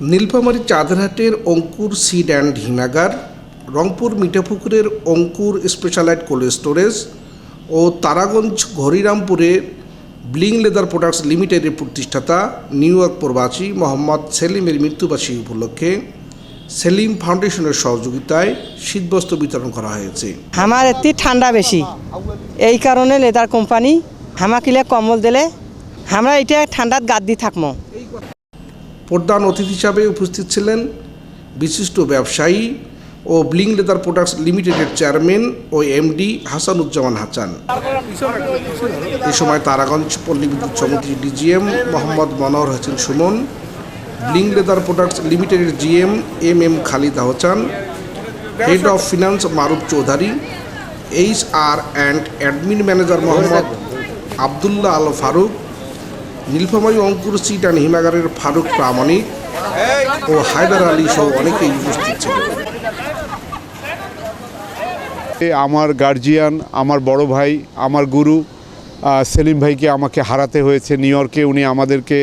নীলফামারী চাঁদহাটের Ankur seed and হিমাগার রংপুর মিঠাপুকুরের অঙ্কুর স্পেশালাইট কোল্ড স্টোরেজ ও তারাগঞ্জ ঘরিরামপুরের ব্লিং লেদার প্রোডাক্টস লিমিটেডের প্রতিষ্ঠাতা নিউ ইয়র্ক প্রবাসী মোহাম্মদ সেলিমের মৃত্যুবার্ষিকী উপলক্ষে সেলিম ফাউন্ডেশনের সহযোগিতায় শীতবস্ত্র বিতরণ করা হয়েছে। আমার এতি ঠান্ডা বেশি। এই কারণে লেদার কোম্পানি হামাকিলে কম্বল দিলে আমরা এটা ঠান্ডাত গাদ দিয়ে থাকব প্রধান অতিথি হিসাবে উপস্থিত ছিলেন বিশিষ্ট ব্যবসায়ী ও ব্লিং লেদার প্রোডাক্টস লিমিটেডের চেয়ারম্যান ও এমডি হাসানুজ্জামান হাসান। এ সময় তারাগঞ্জ পল্লী বিদ্যুৎ সমিতির DGM Mohammad Manohar Hossain Suman, bling leather products লিমিটেডের GM M M Khalid Ahsan head of finance Maruf Chowdhury, H R and admin manager Mohammad Abdullah Al Faruk Nilphamari Ankur and হিমাগারের Faruk Pramanik ও হায়দার আলী সহ অনেকেই উপস্থিত ছিলেন। এ আমার গার্জিয়ান আমার বড় ভাই, আমার গুরু সেলিম ভাইকে আমাকে হারাতে হয়েছে নিউ ইয়র্কে। উনি আমাদেরকে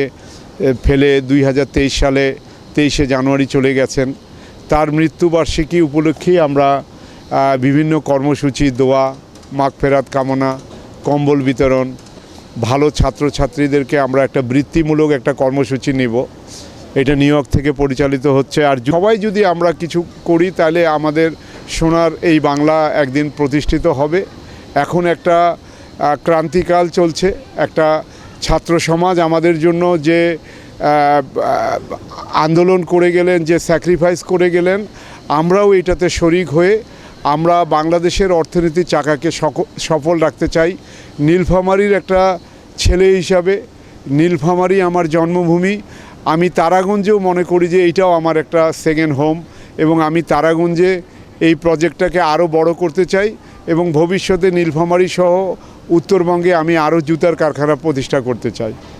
ফেলে দুই হাজার তেইশ সালে তেইশে জানুয়ারি চলে গেছেন। তার মৃত্যুবার্ষিকী উপলক্ষেই আমরা বিভিন্ন কর্মসূচি, দোয়া মাগ ফেরাত কামনা, কম্বল বিতরণ ভালো ছাত্রছাত্রীদেরকে আমরা একটা বৃত্তিমূলক একটা কর্মসূচি নেব। এটা নিউ থেকে পরিচালিত হচ্ছে। আর সবাই যদি আমরা কিছু করি, তাহলে আমাদের সোনার এই বাংলা একদিন প্রতিষ্ঠিত হবে। এখন একটা ক্রান্তিকাল চলছে। একটা ছাত্র সমাজ আমাদের জন্য যে আন্দোলন করে গেলেন, যে স্যাক্রিফাইস করে গেলেন, আমরাও এটাতে শরিক হয়ে আমরা বাংলাদেশের অর্থনীতির চাকাকে সফল রাখতে চাই। নীলফামারীর একটা ছেলে হিসাবে, নীলফামারী আমার জন্মভূমি। আমি তারাগঞ্জেও মনে করি যে এইটাও আমার একটা সেকেন্ড হোম এবং আমি তারাগঞ্জে এই প্রজেক্টটাকে আরও বড় করতে চাই এবং ভবিষ্যতে নীলফামারী সহ উত্তরবঙ্গে আমি আরও জুতার কারখানা প্রতিষ্ঠা করতে চাই।